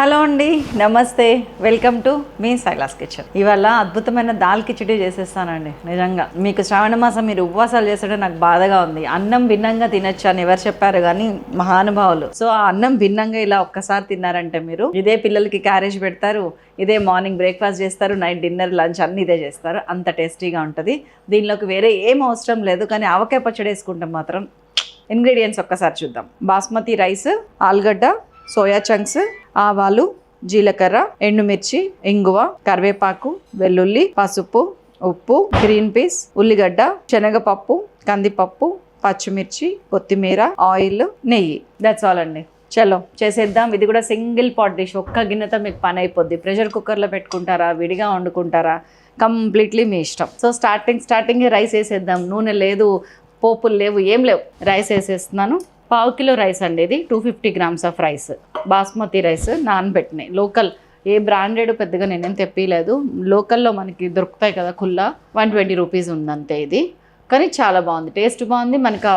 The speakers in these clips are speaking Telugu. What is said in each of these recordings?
హలో అండి నమస్తే. వెల్కమ్ టు మీ సైలాస్ కిచెన్. ఇవాళ అద్భుతమైన దాల్ కిచడీ చేసేస్తానండి నిజంగా. మీకు శ్రావణ మాసం మీరు ఉపవాసాలు చేస్తుంటే నాకు బాధగా ఉంది. అన్నం భిన్నంగా తినొచ్చు అని ఎవరు చెప్పారు కానీ మహానుభావులు. సో ఆ అన్నం భిన్నంగా ఇలా ఒక్కసారి తిన్నారంటే మీరు ఇదే పిల్లలకి క్యారేజ్ పెడతారు ఇదే మార్నింగ్ బ్రేక్ఫాస్ట్ చేస్తారు నైట్ డిన్నర్ లంచ్ అన్ని ఇదే చేస్తారు. అంత టేస్టీగా ఉంటుంది. దీనిలోకి వేరే ఏం అవసరం లేదు కానీ ఆవకాయ పచ్చడి వేసుకుంటే మాత్రం ఇంగ్రీడియంట్స్ ఒక్కసారి చూద్దాం. బాస్మతి రైస్ ఆలుగడ్డ సోయా చంక్స్ ఆవాలు జీలకర్ర ఎండుమిర్చి ఇంగువ కరివేపాకు వెల్లుల్లి పసుపు ఉప్పు గ్రీన్ పీస్ ఉల్లిగడ్డ శనగపప్పు కందిపప్పు పచ్చిమిర్చి కొత్తిమీర ఆయిల్ నెయ్యి. దట్స్ ఆల్ అండి. చలో చేసేద్దాం. ఇది కూడా సింగిల్ పాట్ డిష్. ఒక్క గిన్నెతో మీకు పని అయిపోద్ది. ప్రెషర్ కుక్కర్లో పెట్టుకుంటారా? విడిగా వండుకుంటారా? కంప్లీట్లీ మీ ఇష్టం. సో స్టార్టింగ్ స్టార్టింగ్ రైస్ వేసేద్దాం. నూనె లేదు పోపులు లేవు ఏం లేవు. రైస్ వేసేస్తున్నాను. పావు కిలో రైస్ అండి ఇది. Two fifty grams of rice basmati rice నానబెట్టినాయి. Local ఏ బ్రాండెడ్ పెద్దగా నేనేం తెప్పిలేదు లోకల్లో మనకి దొరుకుతాయి కదా కుల్లా. వన్ ట్వంటీ రూపీస్ ఉందంతే ఇది. కానీ చాలా బాగుంది. టేస్ట్ బాగుంది. మనకు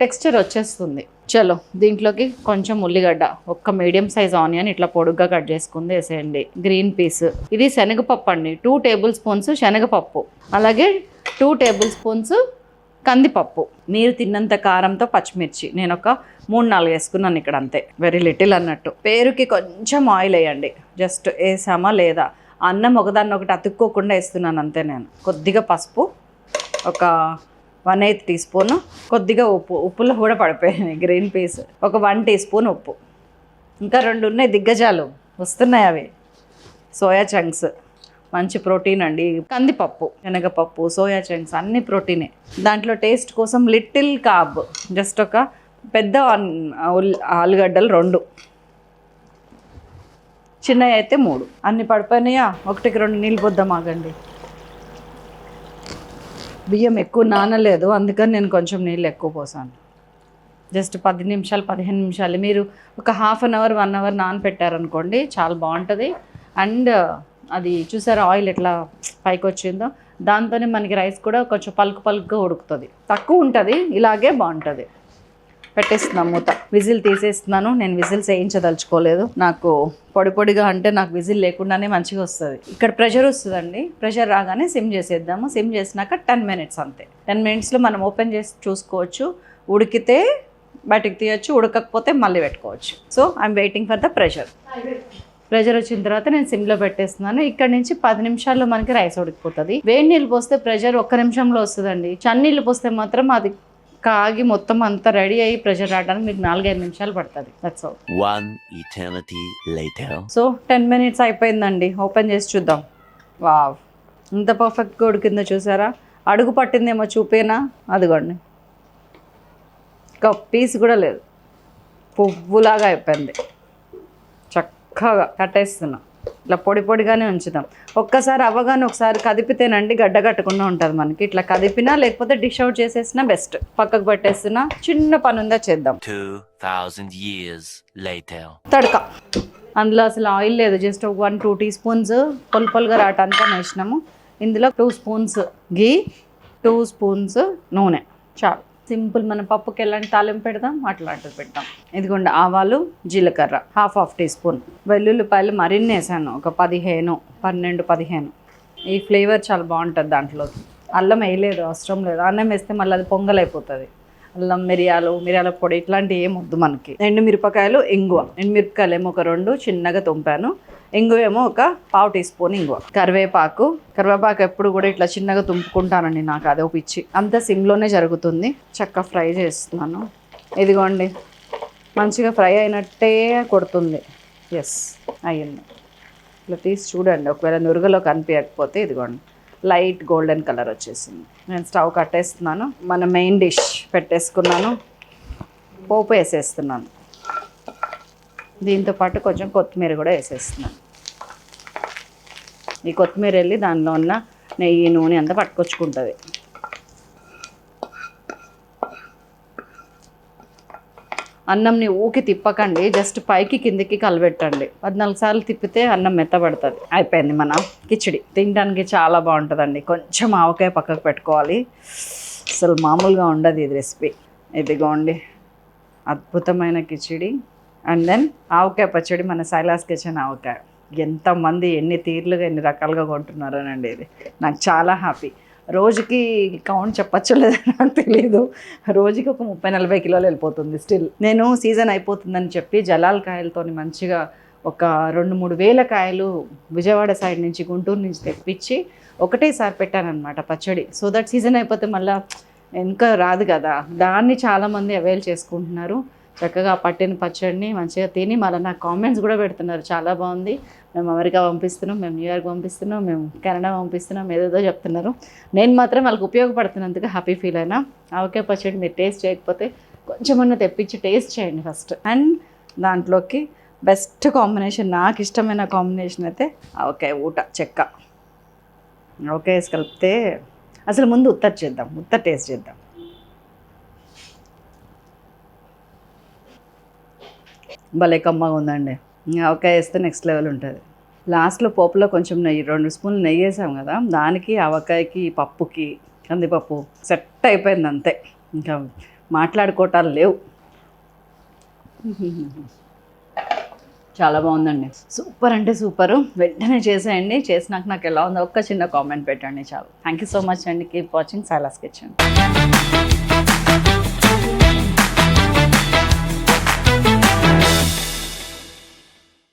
టెక్స్చర్ వచ్చేస్తుంది. చలో దీంట్లోకి కొంచెం ఉల్లిగడ్డ. ఒక్క మీడియం సైజ్ ఆనియన్ ఇట్లా పొడుగ్గా కట్ చేసుకుంది వేసేయండి. గ్రీన్ పీస్ ఇది శనగపప్పు అండి. టూ టేబుల్ స్పూన్స్ శనగపప్పు. అలాగే టూ టేబుల్ స్పూన్స్ కందిపప్పు. మీరు తిన్నంత కారంతో పచ్చిమిర్చి. నేను ఒక మూడు నాలుగు వేసుకున్నాను ఇక్కడ అంతే. వెరీ లిటిల్ అన్నట్టు. పేరుకి కొంచెం ఆయిల్ వేయండి. జస్ట్ వేసామా లేదా? అన్నం ఒకదాన్ని ఒకటి అతుక్కోకుండా వేస్తున్నాను అంతే నేను. కొద్దిగా పసుపు ఒక వన్ ఎయిత్ టీ స్పూన్ కొద్దిగా ఉప్పు. ఉప్పులో కూడా పడిపోయాయి. గ్రీన్ పీస్ ఒక వన్ టీ స్పూన్ ఉప్పు. ఇంకా రెండు ఉన్నాయి దిగ్గజాలు. వస్తున్నాయి అవి. సోయా చంక్స్ మంచి ప్రోటీన్ అండి. కందిపప్పు శనగపప్పు సోయా చంక్స్ అన్ని ప్రోటీనే. దాంట్లో టేస్ట్ కోసం లిటిల్ కాబ్ జస్ట్ ఒక పెద్ద ఆలుగడ్డలు రెండు. చిన్నవి అయితే మూడు. అన్ని పడిపోయినాయా? ఒకటికి రెండు నీళ్ళు పొద్దాం ఆగండి. బియ్యం ఎక్కువ నానలేదు అందుకని నేను కొంచెం నీళ్ళు ఎక్కువ పోసాను. జస్ట్ పది నిమిషాలు పదిహేను నిమిషాలు. మీరు ఒక half an hour one hour నానపెట్టారనుకోండి చాలా బాగుంటుంది. అండ్ అది చూసారా ఆయిల్ ఎట్లా పైకి వచ్చిందో దాంతోనే మనకి రైస్ కూడా కొంచెం పలుకు పలుకుగా ఉడుకుతుంది. తక్కువ ఉంటుంది ఇలాగే బాగుంటుంది. పెట్టేస్తున్నాం మూత. విజిల్ తీసేస్తున్నాను నేను విజిల్స్ వేయించదలుచుకోలేదు నాకు పొడి పొడిగా అంటే నాకు విజిల్ లేకుండానే మంచిగా వస్తుంది. ఇక్కడ ప్రెషర్ వస్తుందండి. ప్రెషర్ రాగానే సిమ్ చేసేద్దాము. సిమ్ చేసినాక టెన్ మినిట్స్ అంతే. టెన్ మినిట్స్లో మనం ఓపెన్ చేసి చూసుకోవచ్చు. ఉడికితే బయటికి తీయచ్చు ఉడకకపోతే మళ్ళీ పెట్టుకోవచ్చు. So I'm waiting for the pressure pressure వచ్చిన తర్వాత నేను సిమ్లో పెట్టేస్తున్నాను. ఇక్కడ నుంచి పది నిమిషాల్లో మనకి రైస్ ఉడికిపోతుంది. వేడి నీళ్ళు పోస్తే ప్రెషర్ ఒక్క నిమిషంలో వస్తుందండి. చన్నీళ్ళు పోస్తే మాత్రం అది కాగి మొత్తం అంతా రెడీ అయ్యి ప్రెషర్ రావడానికి మీకు నాలుగైదు నిమిషాలు పడుతుంది. That's all. So ten minutes అయిపోయిందండి. ఓపెన్ చేసి చూద్దాం. వావ్. ఇంత పర్ఫెక్ట్గా ఉడికిందో చూసారా? అడుగు పట్టిందేమో చూపేనా? అదిగోండి. ఒక పీస్ కూడా లేదు. పువ్వులాగా అయిపోయింది. చక్కగా కట్టేస్తున్నా. ఇట్లా పొడి పొడిగానే ఉంచుదాం ఒక్కసారి అవ్వగానే ఒకసారి కదిపితేనండి గడ్డ కట్టకుండా ఉంటుంది మనకి. ఇట్లా కదిపినా లేకపోతే డిష్ అవుట్ చేసేసినా బెస్ట్. పక్కకు పెట్టేస్తున్నా చిన్న పని ఉందా చేద్దాం. తడక. అందులో అసలు ఆయిల్ లేదు. జస్ట్ ఒక వన్ టూ టీ స్పూన్స్ పొలు పొలుగా రావటానికి వేసినాము ఇందులో two spoons ghee two spoons నూనె. చాలు. సింపుల్ మన పప్పుకి ఎలాంటి తాలింపు పెడదాం అట్లాంటిది పెడతాం ఇదిగోండి ఆవాలు జీలకర్ర హాఫ్ హాఫ్ టీ స్పూన్. వెల్లుల్లిపాయలు మరిన్ని వేసాను ఒక పదిహేను పన్నెండు పదిహేను. ఈ ఫ్లేవర్ చాలా బాగుంటుంది దాంట్లో. అల్లం వేయలేదు అవసరం లేదు. అన్నం వేస్తే మళ్ళీ అది పొంగలైపోతుంది. అల్లం మిరియాలు మిరియాల పొడి ఇట్లాంటివి ఏం వద్దు మనకి. ఎండు మిరపకాయలు ఇంగువ. ఎండు మిరపకాయలు ఏమో ఒక రెండు చిన్నగా తుంపాను. ఇంగువ ఏమో ఒక పావు టీ స్పూన్ ఇంగువ. కరివేపాకు. కరివేపాకు ఎప్పుడు కూడా ఇట్లా చిన్నగా తుంపుకుంటానండి నాకు అదే పిచ్చి. అంత సిమ్లోనే జరుగుతుంది. చక్క ఫ్రై చేస్తున్నాను. ఇదిగోండి. మంచిగా ఫ్రై అయినట్టే కొడుతుంది. ఎస్ అయ్యింది. ఇట్లా తీసి చూడండి. ఒకవేళ నురుగలో కనిపించకపోతే ఇదిగోండి. లైట్ గోల్డెన్ కలర్ వచ్చేసింది. నేను స్టవ్ కట్టేస్తున్నాను. మన మెయిన్ డిష్ పెట్టేసుకున్నాను. పోపు వేసేస్తున్నాను. దీంతో పాటు కొంచెం కొత్తిమీర కూడా వేసేస్తున్నాను ఈ కొత్తిమీర వెళ్ళి దానిలో ఉన్న నెయ్యి నూనె అంతా పట్టుకొచ్చుకుంటుంది. అన్నంని ఊకి తిప్పకండి జస్ట్ పైకి కిందికి కలబెట్టండి. పద్నాలుగు సార్లు తిప్పితే అన్నం మెత్తబడుతుంది. అయిపోయింది మన కిచిడి. తినడానికి చాలా బాగుంటుందండి. కొంచెం ఆవకాయ పక్కకు పెట్టుకోవాలి. అసలు మామూలుగా ఉండదు ఇది రెసిపీ. ఇదిగోండి అద్భుతమైన కిచిడి. అండ్ దెన్ ఆవకాయ పచ్చడి మన శైలాస్ కిచెన్ ఆవకాయ. ఎంతమంది ఎన్ని తీర్లుగా ఎన్ని రకాలుగా కొంటున్నారోనండి ఇది. నాకు చాలా హ్యాపీ. రోజుకి కౌంట్ చెప్పచ్చు లేదని నాకు తెలియదు రోజుకి ఒక ముప్పై నలభై కిలోలు వెళ్ళిపోతుంది స్టిల్. నేను సీజన్ అయిపోతుందని చెప్పి జలాల్ కాయలతో మంచిగా ఒక రెండు మూడు వేల కాయలు విజయవాడ సైడ్ నుంచి గుంటూరు నుంచి తెప్పించి ఒకటేసారి పెట్టానమాట పచ్చడి. సో దట్ సీజన్ అయిపోతే మళ్ళీ ఇంకా రాదు కదా. దాన్ని చాలామంది అవైల్ చేసుకుంటున్నారు. చక్కగా పట్టిన పచ్చడిని మంచిగా తిని మళ్ళీ నాకు కామెంట్స్ కూడా పెడుతున్నారు. చాలా బాగుంది. మేము అమెరికా పంపిస్తున్నాం మేము న్యూయార్క్ పంపిస్తున్నాం మేము కెనడా పంపిస్తున్నాం ఏదేదో చెప్తున్నారు. నేను మాత్రం వాళ్ళకి ఉపయోగపడుతున్నందుకు హ్యాపీ ఫీల్ అయినా ఆవకాయ పచ్చడి మీరు టేస్ట్ చేయకపోతే కొంచెమన్నా తెప్పించి టేస్ట్ చేయండి ఫస్ట్ అండ్ దాంట్లోకి బెస్ట్ కాంబినేషన్ నాకు ఇష్టమైన కాంబినేషన్ అయితే ఆవకాయ ఊట చెక్క. ఆవకాయ కలిపితే అసలు ముందు ఉత్తర్ చేద్దాం ఉత్తర్ టేస్ట్ చేద్దాం. భలే కమ్మగా ఉందండి. ఆవకాయ వేస్తే నెక్స్ట్ లెవెల్ ఉంటుంది. లాస్ట్లో పోపులో కొంచెం నెయ్యి రెండు స్పూన్లు నెయ్యి వేసాం కదా దానికి ఆవకాయకి పప్పుకి కందిపప్పు సెట్ అయిపోయింది అంతే. ఇంకా మాట్లాడుకోవటాలు లేవు. చాలా బాగుందండి. సూపర్ అంటే సూపర్ వెంటనే చేసేయండి. చేసినాక నాకు ఎలా ఉందో ఒక్క చిన్న కామెంట్ పెట్టండి చాలు. థ్యాంక్ యూ సో మచ్ అండి. Keep watching Silas kitchen